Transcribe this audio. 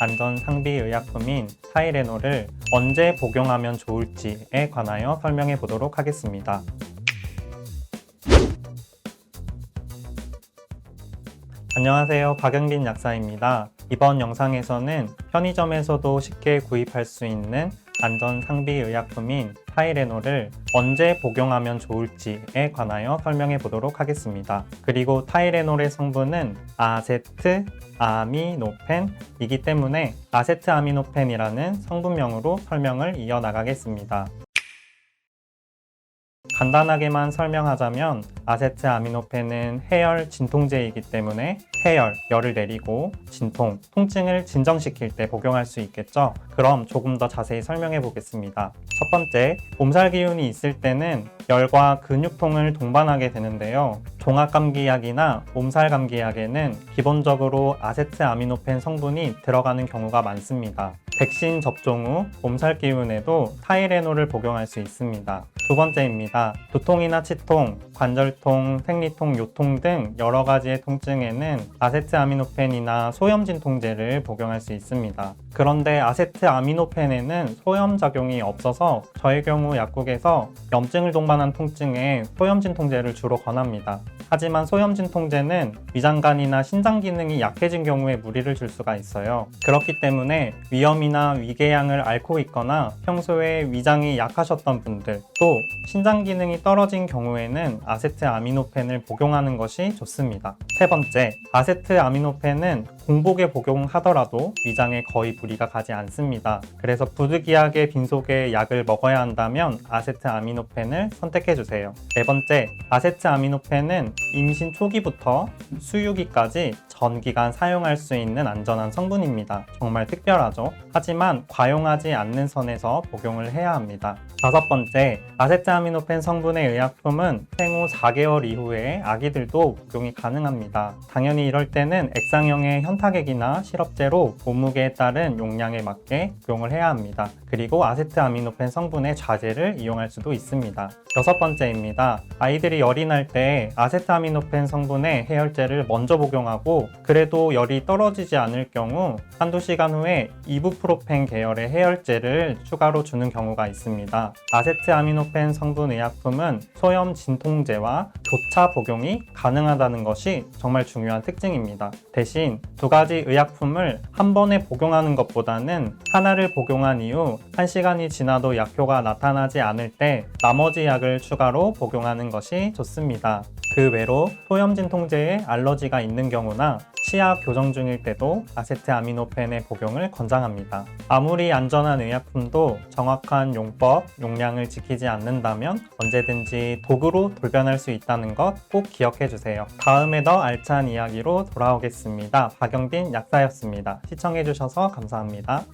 안전 상비 의약품인 타이레놀을 언제 복용하면 좋을지에 관하여 설명해 보도록 하겠습니다. 안녕하세요. 박영빈 약사입니다. 이번 영상에서는 편의점에서도 쉽게 구입할 수 있는 안전 상비 의약품인 타이레놀을 언제 복용하면 좋을지에 관하여 설명해 보도록 하겠습니다. 그리고 타이레놀의 성분은 아세트 아미노펜이기 때문에 아세트 아미노펜이라는 성분명으로 설명을 이어나가겠습니다. 간단하게만 설명하자면 아세트 아미노펜은 해열 진통제이기 때문에 해열, 열을 내리고 진통, 통증을 진정시킬 때 복용할 수 있겠죠? 그럼 조금 더 자세히 설명해 보겠습니다. 첫 번째, 몸살 기운이 있을 때는 열과 근육통을 동반하게 되는데요. 종합감기약이나 몸살감기약에는 기본적으로 아세트 아미노펜 성분이 들어가는 경우가 많습니다. 백신 접종 후 몸살 기운에도 타이레놀을 복용할 수 있습니다. 두 번째입니다. 두통이나 치통, 관절통, 생리통, 요통 등 여러 가지의 통증에는 아세트 아미노펜이나 소염 진통제를 복용할 수 있습니다. 그런데 아세트 아미노펜에는 소염 작용이 없어서 저의 경우 약국에서 염증을 동반한 통증에 소염 진통제를 주로 권합니다. 하지만 소염 진통제는 위장관이나 신장 기능이 약해진 경우에 무리를 줄 수가 있어요. 그렇기 때문에 위염이나 위궤양을 앓고 있거나 평소에 위장이 약하셨던 분들 또 신장 기능이 떨어진 경우에는 아세트 아미노펜을 복용하는 것이 좋습니다. 세 번째, 아세트 아미노펜은 공복에 복용하더라도 위장에 거의 무리가 가지 않습니다. 그래서 부득이하게 빈속에 약을 먹어야 한다면 아세트 아미노펜을 선택해 주세요. 네 번째, 아세트 아미노펜은 임신 초기부터 수유기까지 전 기간 사용할 수 있는 안전한 성분입니다. 정말 특별하죠? 하지만 과용하지 않는 선에서 복용을 해야 합니다. 다섯 번째, 아세트아미노펜 성분의 의약품은 생후 4개월 이후에 아기들도 복용이 가능합니다. 당연히 이럴 때는 액상형의 현타액이나 시럽제로 몸무게에 따른 용량에 맞게 복용을 해야 합니다. 그리고 아세트아미노펜 성분의 자제를 이용할 수도 있습니다. 여섯 번째입니다. 아이들이 열이 날 때 아세트아미노펜 성분의 해열제를 먼저 복용하 고 그래도 열이 떨어지지 않을 경우 한두 시간 후에 이부프로펜 계열의 해열제를 추가로 주는 경우가 있습니다. 아세트아미노펜 성분 의약품은 소염 진통제와 교차 복용이 가능하다는 것이 정말 중요한 특징입니다. 대신 두 가지 의약품을 한 번에 복용하는 것보다는 하나를 복용한 이후 1시간이 지나도 약효가 나타나지 않을 때 나머지 약을 추가로 복용하는 것이 좋습니다. 그 외로 소염 진 통제에 알러지가 있는 경우나 치아 교정 중일 때도 아세트아미노펜의 복용을 권장합니다. 아무리 안전한 의약품도 정확한 용법, 용량을 지키지 않는다면 언제든지 독으로 돌변할 수 있다는 것 꼭 기억해 주세요. 다음에 더 알찬 이야기로 돌아오겠습니다. 박영빈 약사였습니다. 시청해 주셔서 감사합니다.